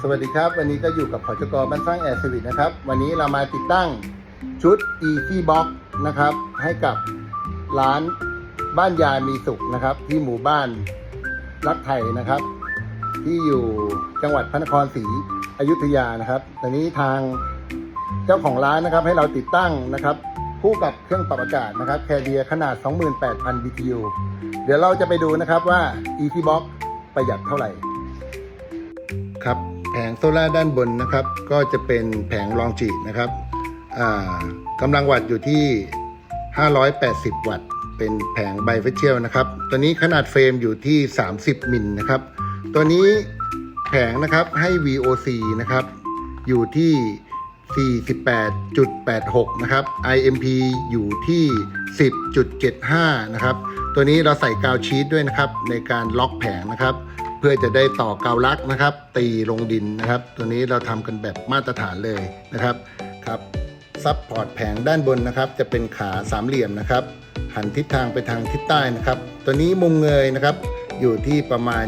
สวัสดีครับ วันนี้ก็อยู่กับผอจกบ้านสร้างแอร์สวิตนะครับ วันนี้เรามาติดตั้งชุด Easy Box นะครับ ให้กับร้านบ้านยายมีสุขนะครับ ที่หมู่บ้านรักไทยนะครับ ที่อยู่จังหวัดพระนครศรีอยุธยานะครับตอนนี้ทางเจ้าของร้านนะครับให้เราติดตั้งนะครับคู่กับเครื่องปรับอากาศนะครับแคเดียขนาด 28,000 BTU เดี๋ยวเราจะไปดูนะครับว่า Easy Box ประหยัดเท่าไหร่ ครับแผงโซล่าด้านบนนะครับ ก็จะเป็นแผงลองจีนะครับกำลังวัตต์อยู่ที่ 580 วัตต์ เป็นแผงไบเฟเชียลนะครับ ตัวนี้ขนาดเฟรมอยู่ที่ 30 มิลนะครับ ตัวนี้แผงนะครับให้ VOC นะครับ อยู่ที่ 48.86 นะครับ IMP อยู่ที่ 10.75 นะครับ ตัวนี้เราใส่กาวชีตด้วยนะครับ ในการล็อกแผงนะครับ เพื่อจะได้ต่อกาวลักนะครับ ตีลงดินนะครับ ตัวนี้เราทำกันแบบมาตรฐานเลยนะครับครับซับพอร์ตแผงด้านบนนะครับ จะเป็นขาสามเหลี่ยมนะครับ หันทิศทางไปทางทิศใต้นะครับ ตัวนี้มุมเงยนะครับ อยู่ที่ประมาณ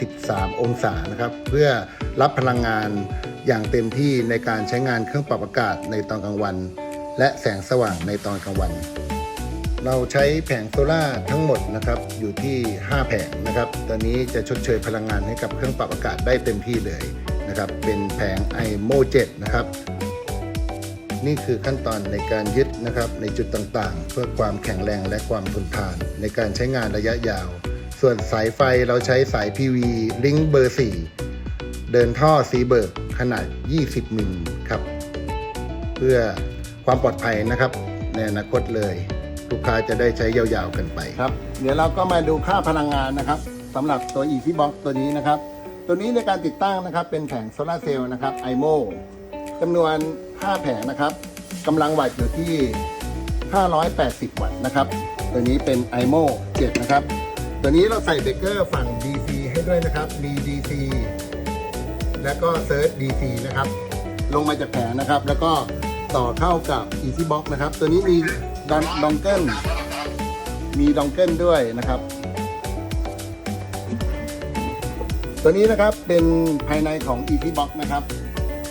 23 องศานะครับ เพื่อรับพลังงานอย่างเต็มที่ในการใช้งานเครื่องปรับอากาศในตอนกลางวัน และแสงสว่างในตอนกลางวัน เราใช้แผงโซล่าทั้งหมดนะครับอยู่ที่ 5 แผงนะครับ ตอนนี้จะชดเชยพลังงานให้กับเครื่องปรับอากาศได้เต็มที่เลยนะครับ เป็นแผง i m o 7นะครับ นี่คือขั้นตอนในการยึดนะครับในจุดต่างๆ เพื่อความแข็งแรงและความทนทาน ในการใช้งานระยะยาว ส่วนสายไฟเราใช้สาย PV ลิงก์เบอร์ 4 เดินท่อซีเบิร์กขนาด 20 มิลครับ เพื่อความปลอดภัยนะครับ ในอนาคตเลย ลูกค้าจะได้ใช้ยาวๆกันไป ครับ เดี๋ยวเราก็มาดูค่าพลังงานนะครับสำหรับตัว Easy Box ตัวนี้นะครับ ตัวนี้ในการติดตั้งนะครับเป็นแผงโซลาเซลล์นะครับ IMO จำนวน 5 แผงนะครับกำลังวัตต์อยู่ที่ 580 วัตต์นะครับ ตัวนี้เป็น IMO 7 นะครับ ตัวนี้เราใส่เบรกเกอร์ฝั่ง DC ให้ด้วยนะครับ มี DC แล้วก็เซิร์ช DC นะครับ ลงมาจากแผงนะครับ แล้วก็ ต่อเข้ากับ Easy Box นะครับ ตัวนี้มีดอดองเกิลมีดองเกิลด้วยนะครับ ตัวนี้นะครับเป็นภายในของ Easy Box นะครับ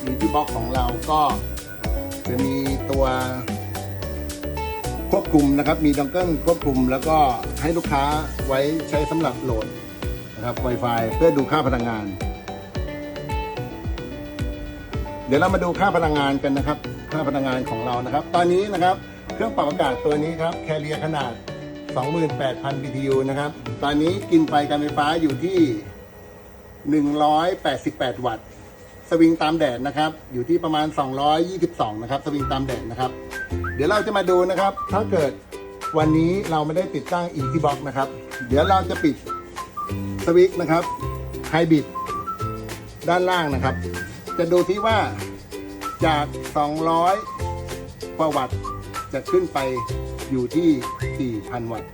Easy Box ของเราก็จะมีตัวควบคุมนะครับ มีดองเกิลควบคุม แล้วก็ให้ลูกค้าไว้ใช้สำหรับโหลดนะครับ Wi-Fi เพื่อดูค่าพลังงาน ดี๋ยวเรามาดูค่าพลังงานกันนะครับ ค่าพลังงานของเรานะครับ ตอนนี้นะครับ เครื่องปรับอากาศตัวนี้ครับแคเรียขนาด 28,000 BTU นะครับ ตอนนี้กินไฟการไฟฟ้าอยู่ที่ 188 วัตต์ สวิงตามแดดนะครับ อยู่ที่ประมาณ 222 นะครับ สวิงตามแดดนะครับ เดี๋ยวเราจะมาดูนะครับ ถ้าเกิดวันนี้เราไม่ได้ติดตั้ง Easy Box นะครับ เดี๋ยวเราจะปิดสวิตช์นะครับไฮบริดด้านล่างนะครับ จะดูที่ว่าจาก 200กว่าวัตต์จะขึ้นไปอยู่ที่ 4,000 วัตต์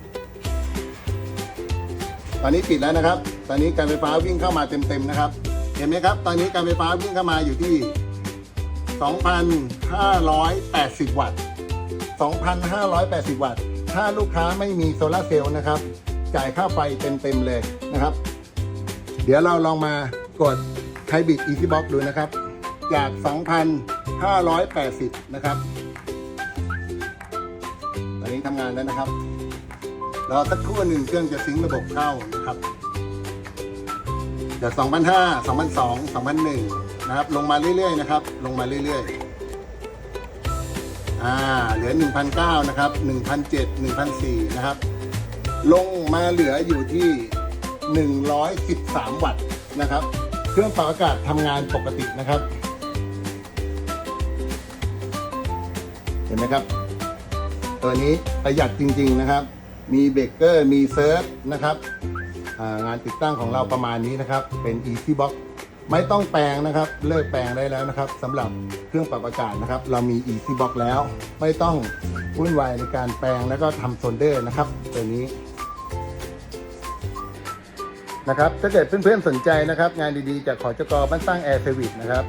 ตอนนี้ปิดแล้วนะครับ ตอนนี้การไฟฟ้าวิ่งเข้ามาเต็มๆนะครับ เห็นไหมครับ ตอนนี้การไฟฟ้าวิ่งเข้ามาอยู่ที่ 2,580 วัตต์ 2,580 วัตต์ ถ้าลูกค้าไม่มีโซลาเซลล์นะครับ จ่ายค่าไฟเต็มๆเลยนะครับ เดี๋ยวเราลองมากด ไฮบริด Easy Box ดูนะครับ จาก 2,580 นะครับ ตอนนี้ทำงานแล้วนะครับ รอสักครู่หนึ่งเครื่องจะซิงระบบเข้านะครับ จาก 2,500 2,200 2,100นะครับ ลงมาเรื่อยๆนะครับ ลงมาเรื่อยๆอ่าเหลือ1,900นะครับ1,700 1,400นะครับ ลงมาเหลืออยู่ที่ 113 วัตต์นะครับ เครื่องปรับอากาศทำงานปกตินะครับ เห็นไหมครับ ตัวนี้ประหยัดจริง ๆนะครับ มีเบรกเกอร์มีเซิร์ฟนะครับงานติดตั้งของเราประมาณนี้นะครับ เป็น Easy Box ไม่ต้องแปลงนะครับ เลิกแปลงได้แล้วนะครับสำหรับเครื่องปรับอากาศนะครับ เรามี Easy Box แล้ว ไม่ต้องวุ่นวายในการแปลงแล้วก็ทำโซลเดอร์นะครับ ตัวนี้ นะครับถ้าเกิดเพื่อนๆสนใจนะครับ งานดีๆจากขอจกบ้านสร้างแอร์เซอร์วิสนะครับ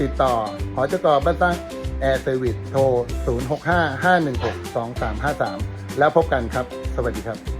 ติดต่อขอจกบ้านสร้างแอร์เซอร์วิสโทร 0655162353 แล้วพบกันครับ สวัสดีครับ